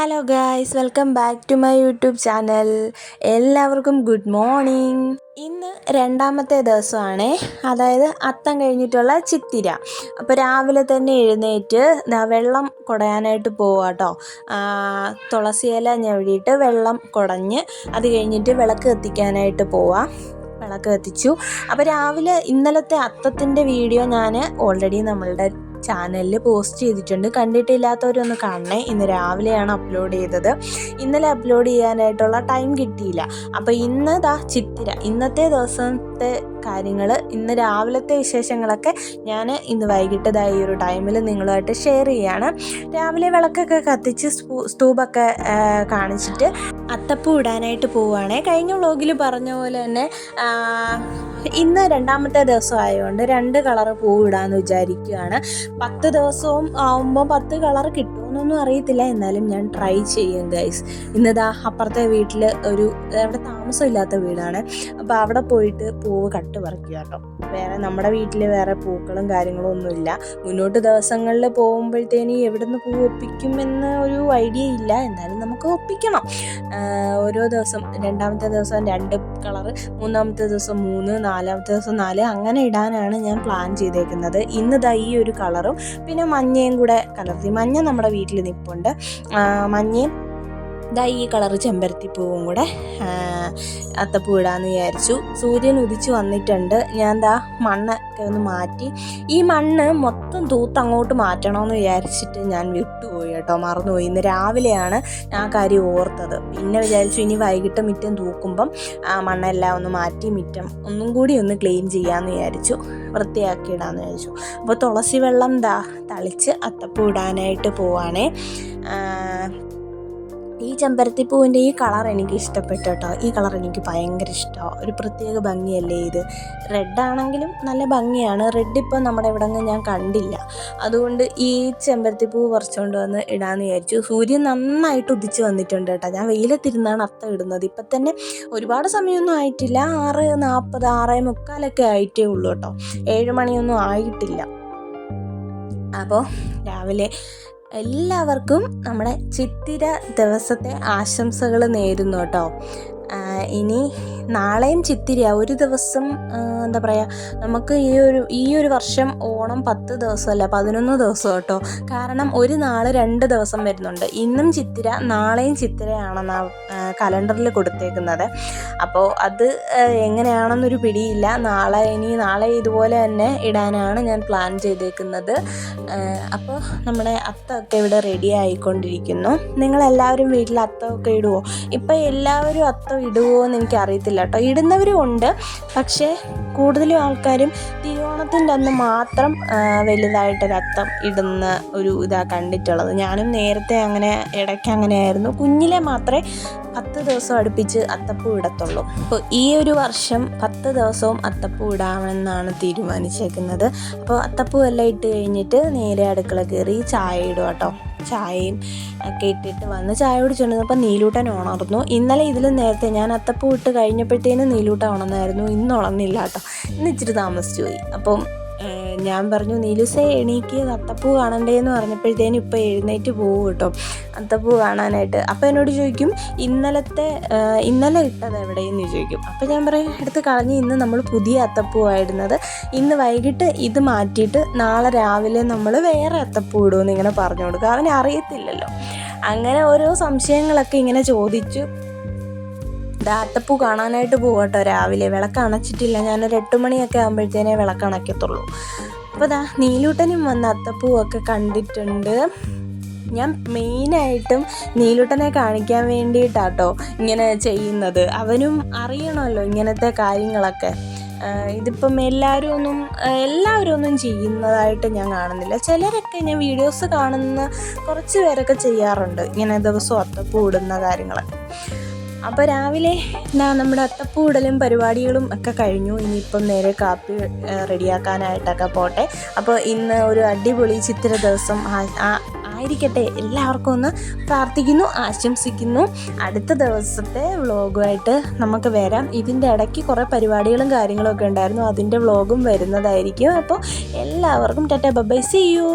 Hello guys welcome back to my YouTube channel എല്ലാവർക്കും good morning ഇന്ന് രണ്ടാമത്തെ ദിവസമാണ്. അതായത് അത്തം കഴിഞ്ഞിട്ടുള്ള ചിത്തിര. അപ്പോൾ രാവിലെ തന്നെ എഴുന്നേറ്റ് വെള്ളം കുടയാനായിട്ട് പോവാട്ടോ തുളസിയില ഞെവിടിയിട്ട് വെള്ളം കുടഞ്ഞ് അത് കഴിഞ്ഞിട്ട് വിളക്ക് കത്തിക്കാനായിട്ട് പോവാം. വിളക്ക് കത്തിച്ചു. അപ്പോൾ രാവിലെ ഇന്നലത്തെ അത്തത്തിന്റെ വീഡിയോ ഞാൻ ഓൾറെഡി നമ്മളുടെ ചാനലിൽ പോസ്റ്റ് ചെയ്തിട്ടുണ്ട്. കണ്ടിട്ടില്ലാത്തവരൊന്ന് കാണണേ. ഇന്ന് രാവിലെയാണ് അപ്ലോഡ് ചെയ്തത്. ഇന്നലെ അപ്ലോഡ് ചെയ്യാനായിട്ടുള്ള ടൈം കിട്ടിയില്ല. അപ്പോൾ ഇന്ന് ദാ ചിത്തിര. ഇന്നത്തെ ദിവസത്തെ കാര്യങ്ങൾ ഇന്ന് രാവിലത്തെ വിശേഷങ്ങളൊക്കെ ഞാൻ ഇന്ന് വൈകിട്ടതായ ഒരു ടൈമിൽ നിങ്ങളുമായിട്ട് ഷെയർ ചെയ്യാണ്. രാവിലെ വിളക്കൊക്കെ കത്തിച്ച് സ്റ്റൂബൊക്കെ കാണിച്ചിട്ട് അത്തപ്പൂ ഇടാനായിട്ട് പോവുകയാണ് കഴിഞ്ഞ വ്ളോഗിൽ പറഞ്ഞ പോലെ തന്നെ ഇന്ന് രണ്ടാമത്തെ ദിവസം ആയതുകൊണ്ട് രണ്ട് കളർ പൂവിടാന്ന് വിചാരിക്കുകയാണ്. പത്ത് ദിവസവും ആവുമ്പോൾ പത്ത് കളർ കിട്ടുമെന്നൊന്നും അറിയത്തില്ല. എന്നാലും ഞാൻ ട്രൈ ചെയ്യും ഗൈസ് ഇന്നതാ അപ്പുറത്തെ വീട്ടിൽ ഒരു അവിടെ താമസമില്ലാത്ത വീടാണ്. അപ്പോൾ അവിടെ പോയിട്ട് പൂവ് കട്ട് പറിക്കുക കേട്ടോ. വേറെ നമ്മുടെ വീട്ടിൽ വേറെ പൂക്കളും കാര്യങ്ങളും ഒന്നുമില്ല. മുന്നോട്ട് ദിവസങ്ങളിൽ പോകുമ്പോഴത്തേനും എവിടെ നിന്ന് പൂവ് ഒപ്പിക്കുമെന്ന ഒരു ഐഡിയ ഇല്ല. എന്നാലും നമുക്ക് ഒപ്പിക്കണം. ഓരോ ദിവസം രണ്ടാമത്തെ ദിവസം രണ്ട് കളറ് മൂന്നാമത്തെ ദിവസം മൂന്ന് നാലാമത്തെ ദിവസം നാല് അങ്ങനെ ഇടാനാണ് ഞാൻ പ്ലാൻ ചെയ്തേക്കുന്നത്. ഇന്നതാ ഈ ഒരു കളറും പിന്നെ മഞ്ഞയും കൂടെ കലർത്തി. മഞ്ഞ നമ്മുടെ വീട്ടിൽ നിൽപ്പുണ്ട് മഞ്ഞയും ദാ ഈ കളറ് ചെമ്പരത്തിപ്പൂവും കൂടെ അത്തപ്പൂ ഇടാന്ന് വിചാരിച്ചു. സൂര്യൻ ഉദിച്ചു വന്നിട്ടുണ്ട്. ഞാൻ ദാ മണ്ണൊക്കെ ഒന്ന് മാറ്റി. ഈ മണ്ണ് മൊത്തം തൂത്ത് അങ്ങോട്ട് മാറ്റണമെന്ന് വിചാരിച്ചിട്ട് ഞാൻ വിട്ടുപോയി കേട്ടോ മറന്നുപോയി. ഇന്ന് രാവിലെയാണ് ആ കാര്യം ഓർത്തത്. പിന്നെ വിചാരിച്ചു ഇനി വൈകിട്ട് മുറ്റം തൂക്കുമ്പം ആ മണ്ണെല്ലാം ഒന്ന് മാറ്റി മുറ്റം ഒന്നും കൂടി ഒന്ന് ക്ലീൻ ചെയ്യാമെന്ന് വിചാരിച്ചു. വൃത്തിയാക്കി ഇടാമെന്ന് വിചാരിച്ചു. അപ്പോൾ തുളസി വെള്ളം ദാ തളിച്ച് അത്തപ്പൂ ഇടാനായിട്ട് പോവാണേ. ഈ ചെമ്പരത്തി ചെമ്പരത്തിപ്പൂവിന്റെ ഈ കളർ എനിക്ക് ഇഷ്ടപ്പെട്ടു കേട്ടോ. ഈ കളർ എനിക്ക് ഭയങ്കര ഇഷ്ടമാണ് ഒരു പ്രത്യേക ഭംഗിയല്ലേ ഇത്? റെഡ് ആണെങ്കിലും നല്ല ഭംഗിയാണ്. റെഡ് ഇപ്പോൾ നമ്മുടെ ഇവിടെ ഞാൻ കണ്ടില്ല. അതുകൊണ്ട് ഈ ചെമ്പരത്തിപ്പൂ കുറച്ചുകൊണ്ട് വന്ന് ഇടാമെന്ന് വിചാരിച്ചു. സൂര്യൻ നന്നായിട്ട് ഉദിച്ച് വന്നിട്ടുണ്ട് കേട്ടോ. ഞാൻ വെയിലത്തിരുന്നാണ് അത്ത ഇടുന്നത്. ഇപ്പം തന്നെ ഒരുപാട് സമയമൊന്നും ആയിട്ടില്ല. ആറ് നാൽപ്പത് ആറ് മുക്കാലൊക്കെ ആയിട്ടേ ഉള്ളൂ കേട്ടോ. ഏഴ് മണിയൊന്നും ആയിട്ടില്ല. അപ്പോൾ രാവിലെ എല്ലാവർക്കും നമ്മുടെ ചിത്തിര ദിവസത്തെ ആശംസകൾ നേരുന്നു കേട്ടോ. ഇനി നാളെയും ചിത്തിരിയാണ് ഒരു ദിവസം എന്താ പറയുക നമുക്ക് ഈ ഒരു ഈ ഒരു വർഷം ഓണം പത്ത് ദിവസമല്ല പതിനൊന്ന് ദിവസം കേട്ടോ. കാരണം ഒരു നാൾ രണ്ട് ദിവസം വരുന്നുണ്ട്. ഇന്നും ചിത്തിര നാളെയും ചിത്തിരയാണെന്നാണ് കലണ്ടറിൽ കൊടുത്തേക്കുന്നത്. അപ്പോൾ അത് എങ്ങനെയാണെന്നൊരു പിടിയില്ല. നാളെ ഇനി നാളെ ഇതുപോലെ തന്നെ ഇടാനാണ് ഞാൻ പ്ലാൻ ചെയ്തേക്കുന്നത്. അപ്പോൾ നമ്മുടെ അത്തമൊക്കെ ഇവിടെ റെഡി ആയിക്കൊണ്ടിരിക്കുന്നു. നിങ്ങളെല്ലാവരും വീട്ടിൽ അത്തമൊക്കെ ഇടുമോ ഇപ്പോൾ എല്ലാവരും അത്തം ഇടുമോ എന്ന് എനിക്ക് കേട്ടോ ഇടുന്നവരും ഉണ്ട്. പക്ഷേ കൂടുതലും ആൾക്കാരും തിരുവോണത്തിന്റെ അന്ന് മാത്രം വലുതായിട്ടൊരത്തം ഇടുന്ന ഒരു ഇതാ കണ്ടിട്ടുള്ളത്. ഞാനും നേരത്തെ അങ്ങനെ ഇടയ്ക്ക് അങ്ങനെയായിരുന്നു കുഞ്ഞിലെ മാത്രമേ പത്ത് ദിവസം അടുപ്പിച്ച് അത്തപ്പൂ ഇടത്തുള്ളൂ. അപ്പോൾ ഈ ഒരു വർഷം പത്ത് ദിവസവും അത്തപ്പൂ ഇടാമെന്നാണ് തീരുമാനിച്ചേക്കുന്നത്. അപ്പോൾ അത്തപ്പൂ എല്ലാം ഇട്ട് കഴിഞ്ഞിട്ട് നേരെ അടുക്കള കയറി ചായ ഇടുക കേട്ടോ ചായയും ഒക്കെ ഇട്ടിട്ട് വന്ന് ചായ കുടിച്ചുകൊണ്ടിരുന്നപ്പോൾ നീലൂട്ടൻ ഉണർന്നു. ഇന്നലെ ഇതിൽ നേരത്തെ ഞാൻ അത്തപ്പൂ ഇട്ട് കഴിഞ്ഞപ്പോഴത്തേനും നീലൂട്ടൻ ഉണർന്നായിരുന്നു. ഇന്ന് ഉണർന്നില്ല കേട്ടോ. ഇന്ന് ഇച്ചിരി താമസിച്ചു പോയി. അപ്പം ഞാൻ പറഞ്ഞു നീലുസേ എണീക്ക് അത്തപ്പൂ കാണണ്ടേ എന്ന് പറഞ്ഞപ്പോഴത്തേനും ഇപ്പോൾ എഴുന്നേറ്റ് പോകും കേട്ടോ അത്തപ്പൂ കാണാനായിട്ട്. അപ്പോൾ എന്നോട് ചോദിക്കും ഇന്നലത്തെ ഇന്നലെ ഇട്ടത് എവിടെയെന്ന്? ചോദിക്കും. അപ്പോൾ ഞാൻ പറയും എടുത്ത് കളഞ്ഞ് ഇന്ന് നമ്മൾ പുതിയ അത്തപ്പൂ ആയിരുന്നത് ഇന്ന് വൈകിട്ട് ഇത് മാറ്റിയിട്ട് നാളെ രാവിലെ നമ്മൾ വേറെ അത്തപ്പൂ ഇടുമെന്ന് ഇങ്ങനെ പറഞ്ഞു കൊടുക്കുക അവനെ അറിയത്തില്ലല്ലോ. അങ്ങനെ ഓരോ സംശയങ്ങളൊക്കെ ഇങ്ങനെ ചോദിച്ചു. ദാത്തപ്പൂ കാണാനായിട്ട് പോകട്ടോ രാവിലെ. വിളക്ക് അണച്ചിട്ടില്ല. ഞാനൊരു എട്ട് മണിയൊക്കെ ആകുമ്പോഴത്തേനേ വിളക്ക് അണയ്ക്കത്തുള്ളൂ. അപ്പോൾ ദാ നീലൂട്ടനും വന്ന അത്തപ്പൂവൊക്കെ കണ്ടിട്ടുണ്ട്. ഞാൻ മെയിനായിട്ടും നീലൂട്ടനെ കാണിക്കാൻ വേണ്ടിയിട്ടാട്ടോ ഇങ്ങനെ ചെയ്യുന്നത്. അവനും അറിയണമല്ലോ ഇങ്ങനത്തെ കാര്യങ്ങളൊക്കെ. ഇതിപ്പം എല്ലാവരും ഒന്നും എല്ലാവരും ഒന്നും ചെയ്യുന്നതായിട്ട് ഞാൻ കാണുന്നില്ല. ചിലരൊക്കെ ഞാൻ വീഡിയോസ് കാണുന്ന കുറച്ച് പേരൊക്കെ ചെയ്യാറുണ്ട്. ഇങ്ങനെ ദിവസവും അത്തപ്പൂ ഇടുന്ന കാര്യങ്ങളൊക്കെ. അപ്പോൾ രാവിലെ നമ്മുടെ അത്തപ്പൂടലും പരിപാടികളും ഒക്കെ കഴിഞ്ഞു. ഇനിയിപ്പം നേരെ കാപ്പി റെഡിയാക്കാനായിട്ടൊക്കെ പോട്ടെ. അപ്പോൾ ഇന്ന് ഒരു അടിപൊളി ചിത്ര ദിവസം ആയിരിക്കട്ടെ. എല്ലാവർക്കും ഒന്ന് പ്രാർത്ഥിക്കുന്നു ആശംസിക്കുന്നു. അടുത്ത ദിവസത്തെ വ്ളോഗുമായിട്ട് നമുക്ക് വരാം. ഇതിന്റെ ഇടയ്ക്ക് കുറേ പരിപാടികളും കാര്യങ്ങളൊക്കെ ഉണ്ടായിരുന്നു. അതിന്റെ വ്ളോഗും വരുന്നതായിരിക്കും. അപ്പോൾ എല്ലാവർക്കും ടാറ്റ ബൈ സി യു